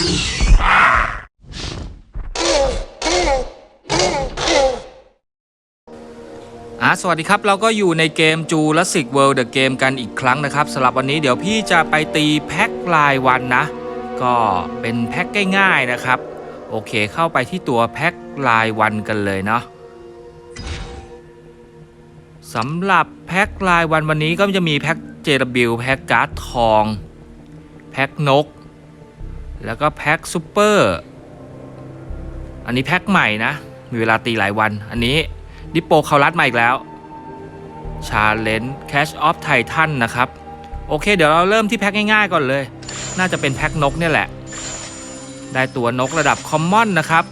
อ่าสวัสดีครับ เราก็อยู่ในเกม Jurassic World The Game กันอีกครั้งนะครับสำหรับวันนี้เดี๋ยวพี่จะไปตีแพ็ครายวันนะ ก็เป็นแพ็คง่ายๆนะครับ โอเคเข้าไปที่ตัวแพ็ครายวันกันเลยเนาะสำหรับแพ็ครายวันวันนี้ก็จะมีแพ็ค JW แพ็คการ์ดทอง แพ็คนก แล้วก็แพ็คซูเปอร์ อันนี้แพ็คใหม่นะ มีเวลาตีหลายวัน อันนี้ดิโปเขารัดมาอีกแล้วชาเลนจ์แคชออฟไททันนะครับ โอเค เดี๋ยวเราเริ่มที่แพ็คง่ายๆก่อนเลย น่าจะเป็นแพ็คนกเนี่ยแหละ ได้ตัวนกระดับคอมมอนนะครับ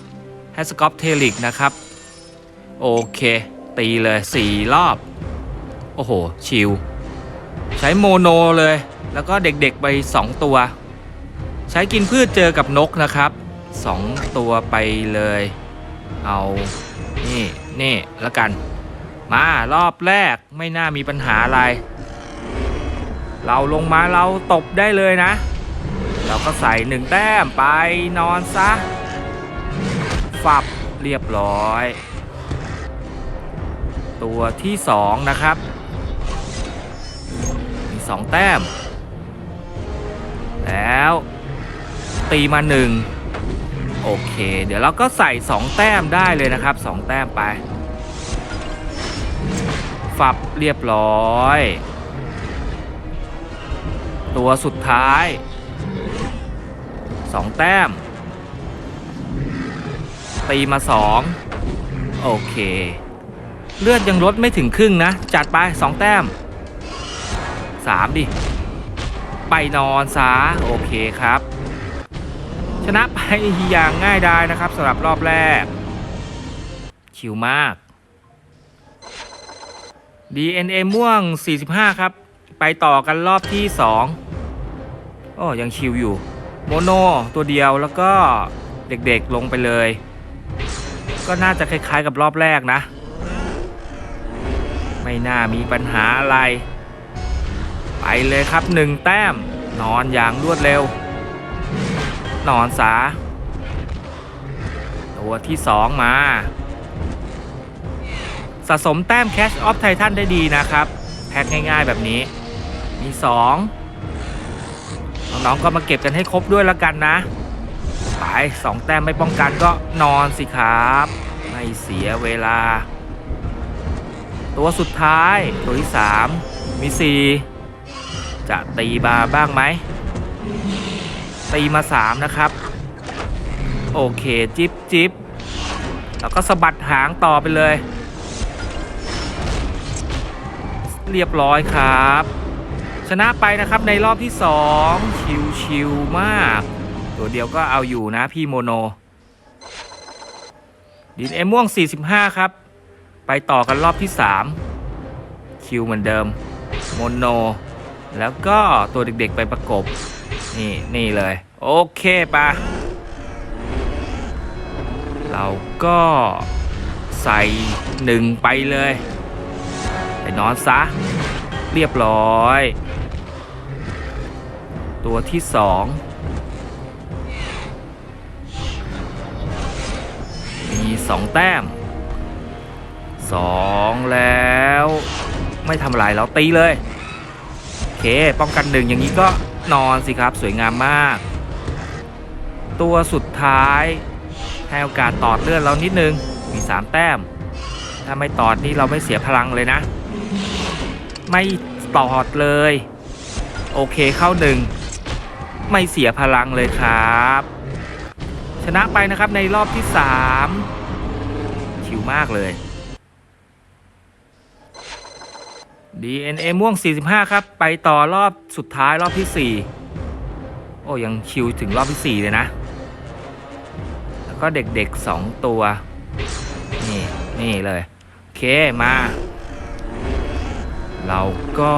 แฮสกอปเทลิกนะครับ โอเค ตีเลย 4 รอบ โอ้โห ชิล ใช้โมโนเลย แล้วก็เด็กๆไป 2 ตัว ใช้กินพืชเจอกับนกนะครับ 2 ตัวไปเลย เอานี่นี่ล้วกัน มารอบแรกไม่น่ามีปัญหาอะไร เราลงมาเราตบได้เลยนะ เราก็ใส่หนึ่งแต้มไปนอนซะฝับเรียบร้อย ตัวที่สองนะครับ มีสองแต้ม แล้ว ตีมาหนึ่งโอเค เดี๋ยวเราก็ใส่ 2 แต้มได้เลยนะครับ 2 แต้มไป ฝับเรียบร้อย ตัวสุดท้าย 2 แต้ม ตีมา 2 โอเค เลือดยังลดไม่ถึงครึ่งนะ จัดไป 2 แต้ม 3 ดิ ไปนอนซะโอเคครับ ชนะไปอย่างง่ายดายนะครับสำหรับรอบแรก ชิวมาก DNA ม่วง 45 ครับ ไปต่อกันรอบที่ 2 โอ้ยังชิวอยู่ โมโนตัวเดียวแล้วก็เด็กๆลงไปเลย ก็น่าจะคล้ายๆกับรอบแรกนะ ไม่น่ามีปัญหาอะไร ไปเลยครับหนึ่งแต้มนอนอย่างรวดเร็ว นอนสาตัวที่สองมา สะสมแต้ม Cash of Titan ได้ดีนะครับ แพ็คง่ายๆแบบนี้ มี 2 น้องๆก็มาเก็บกันให้ครบด้วยแล้วกันนะ ไปสองแต้มไม่ป้องกันก็นอนสิครับ ไม่เสียเวลา ตัวสุดท้ายตัวที่ 3 มี 4 จะตีบาบ้างไหม ตีมา3นะครับ โอเค จิบจิบแล้วก็สะบัดหางต่อไปเลย เรียบร้อยครับ ชนะไปนะครับในรอบที่2ชิวชิวมาก ตัวเดียวก็เอาอยู่นะพี่โมโน ดินเอม่วง 45 ครับ ไปต่อกันรอบที่ 3 คิวเหมือนเดิม โมโน แล้วก็ตัวเด็กๆไปประกบ นี่นี่เลย โอเคปะเราก็ใส่หนึ่งไปเลยไปนอนซะ เรียบร้อย ตัวที่สองมีสองแต้มสองแล้ว ไม่ทำอะไรแล้วตีเลย โอเค ป้องกันหนึ่งอย่างนี้ก็ นอนสิครับสวยงามมาก ตัวสุดท้าย ให้โอกาสตอดเลือดเรานิดนึง มี 3 แต้ม ถ้าไม่ตอดนี่เราไม่เสียพลังเลยนะ ไม่ตอดเลย โอเคเข้าหนึ่งไม่เสียพลังเลยครับ ชนะไปนะครับในรอบที่ 3 ชิวมากเลย DNA ม่วง 45 ครับ ไปต่อรอบสุดท้ายรอบที่ 4 โอ้ยังชิวถึงรอบที่ 4 เลยนะ แล้วก็เด็กๆ 2 ตัว นี่ นี่เลย โอเค มา เราก็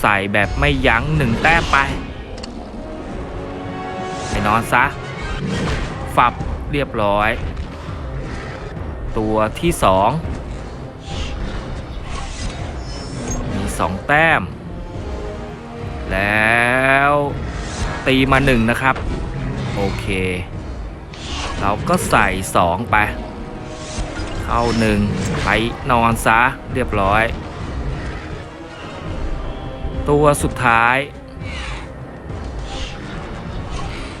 ใส่แบบไม่ยั้งหนึ่งแต้มไป ไปนอนซะ ฝับเรียบร้อย ตัวที่ส องมีสองแต้ม แล้วตีมาหนึ่งนะครับ โอเค เราก็ใส่สองไป เข้าหนึ่งไปนอนซะเรียบร้อย ตัวสุดท้าย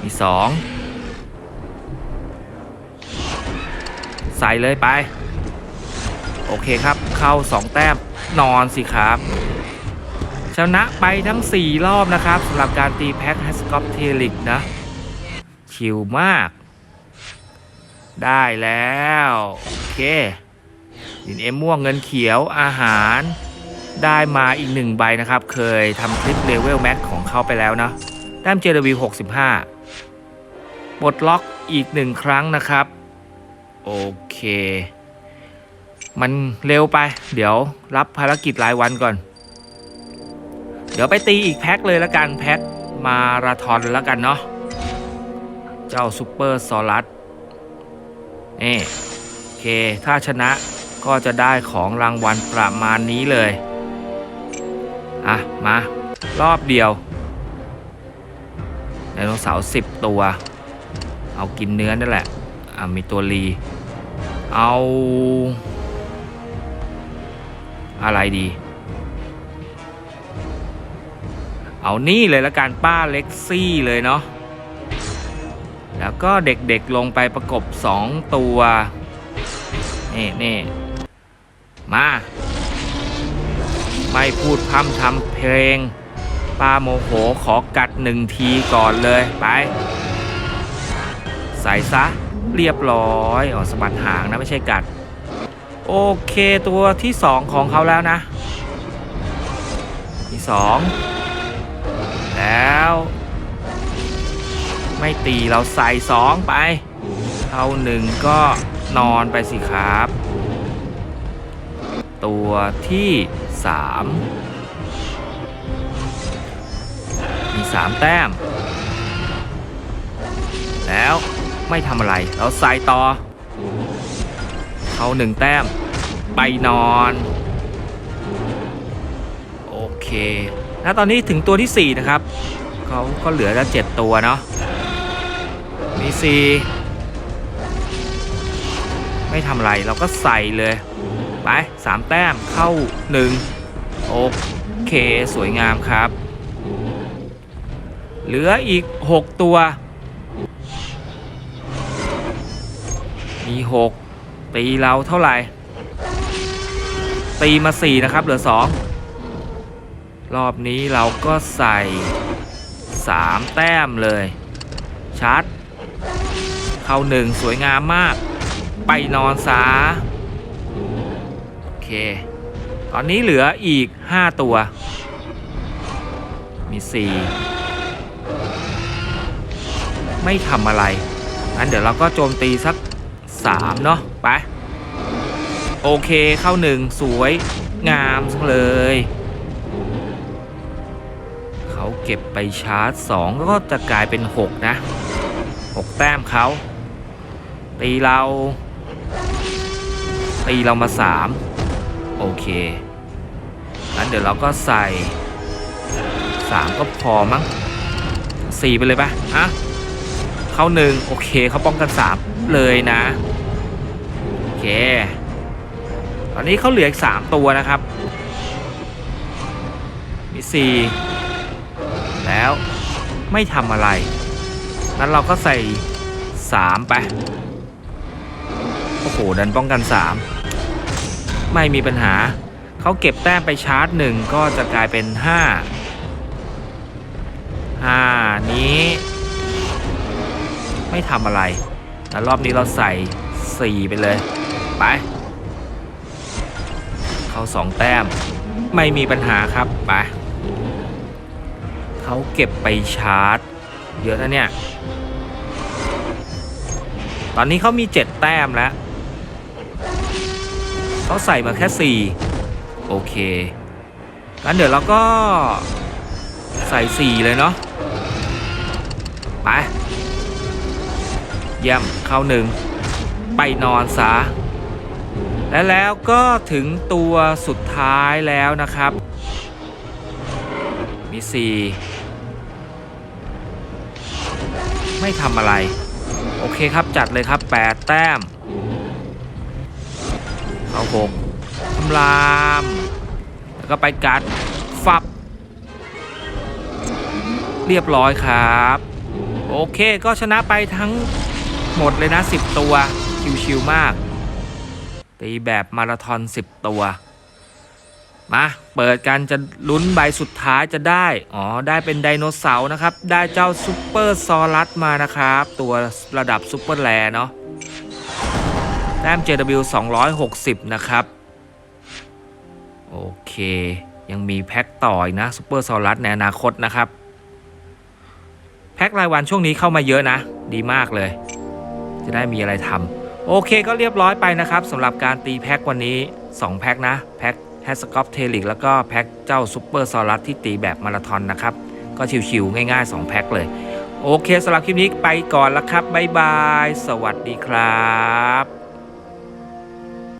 มีสองใส่เลยไป โอเคครับเข้า 2 แต้ม นอนสิครับชนะไปทั้ง 4 รอบนะครับสำหรับการตีแพ็คแฮสกอปเทลิกนะ ชิลมาก ได้แล้ว โอเคดินเอ็มม่วงเงินเขียวอาหารได้มาอีกหนึ่งใบนะครับ เคยทำคลิปเลเวลแม็กของเขาไปแล้วนะแต้มเจดวี65ปลดล็อกอีกหนึ่งครั้งนะครับ โอเค มันเร็วไป เดี๋ยวรับภารกิจรายวันก่อน เดี๋ยวไปตีอีกแพ็คเลยละกันแพ็คมาราธอนล้วกันเนาะเจ้าซูเปอร์ซอรัสนี่โอเค ถ้าชนะก็จะได้ของรางวัลประมาณนี้เลย อะ มา รอบเดียวไดโนเสาร์สิบตัว เอากินเนื้อนั่นแหละ อะ มีตัวรีเอา อะไรดี เอานี่เลยละกันป้าเล็กซี่เลยเนาะแล้วก็เด็กๆลงไปประกบ 2 ตัว นี่นี่มา ไม่พูดพร่ำทำเพลง ป้าโมโหขอกัดหนึ่งทีก่อนเลย ไป ใส่ซะ เรียบร้อยอ๋อสะบัดหางนะ ไม่ใช่กัด โอเคตัวที่สองของเขาแล้วนะ ที่สองแล้ว ไม่ตีเราใส่สองไปเข้าหนึ่งก็นอนไปสิครับ ตัวที่สามมีสามแต้ม แล้วไม่ทำอะไร เราใส่ต่อ เข้าหนึ่งแต้ม ไปนอน โอเคแล้วตอนนี้ถึงตัวที่ 4 นะครับ เขาก็เหลือแล้วเจ็ดตัวเนาะ มีสี่ไม่ทำไรเราก็ใส่เลย ไปสามแต้มเข้าหนึ่งโอเค สวยงามครับ เหลืออีก 6 ตัว มี 6 ตีเราเท่าไหร่ ตีมา 4 นะครับ เหลือ 2 รอบนี้เราก็ใส่ 3 แต้มเลยชาร์จเข้าหนึ่งสวยงามมาก ไปนอนซาโอเค ตอนนี้เหลืออีก 5 ตัว มี 4 ไม่ทำอะไรงั้นเดี๋ยวเราก็โจมตีสัก 3 เนาะไป โอเคเข้าหนึ่งสวยงามเลย เขาเก็บไปชาร์จ 2 ก็จะกลายเป็น 6 นะ 6 แต้มเขาตีเราตีเรามา 3 โอเคงั้นเดี๋ยวเราก็ใส่ 3 ก็พอมั้ง 4 ไปเลยปะฮะเข้าหนึ่งโอเคเขาป้องกัน 3 เลยนะ ตอนนี้เขาเหลืออีก3ตัวนะครับ มี4แล้วไม่ทำอะไรงั้นเราก็ใส่3ไป โอ้โห ดันป้องกัน3ไม่มีปัญหา เขาเก็บแต้มไปชาร์จหนึ่งก็จะกลายเป็น5 5นี้ ไม่ทำอะไรแล้วรอบนี้เราใส่4ไปเลย ไป เขาสองแต้ม ไม่มีปัญหาครับ ไป เขาเก็บไปชาร์จ เยอะนะเนี่ย ตอนนี้เขามี7แต้มแล้ว เขาใส่มาแค่4โอเคงั้นเดี๋ยวเราก็ใส่4เลยเนาะไปเยี่ยมเข้าหนึ่งไปนอนซะ และแล้วก็ถึงตัวสุดท้ายแล้วนะครับ มี4ไม่ไม่ทำอะไร โอเคครับจัดเลยครับ 8 แต้ม เขาหกคำราม แล้วก็ไปกัด ฟับ เรียบร้อยครับ โอเคก็ชนะไปทั้งหมดเลยนะ 10 ตัว ชิวๆมาก ตีแบบมาราธอน 10 ตัว มาเปิดกันจะลุ้นใบสุดท้ายจะได้ อ๋อ ได้เป็นไดโนเสาร์นะครับ ได้เจ้าซูเปอร์ซอรัสมานะครับ ตัวระดับซูเปอร์แรเนาะแต้ม JW 260 นะครับ โอเค ยังมีแพ็คต่อยนะซูเปอร์ซอรัสในอนาคตนะครับ แพ็ครายวันช่วงนี้เข้ามาเยอะนะ ดีมากเลย จะได้มีอะไรทำ โอเคก็เรียบร้อยไปนะครับสำหรับการตีแพ็ควันนี้ 2 แพ็คนะ แพ็คแฮสกอปเทลิกแล้วก็แพ็คเจ้าซูเปอร์ซอรัสที่ตีแบบมาราธอนนะครับ ก็ชิวๆง่ายๆ 2 แพ็คเลย โอเคสำหรับคลิปนี้ไปก่อนแล้วครับบ๊ายบาย สวัสดีครับ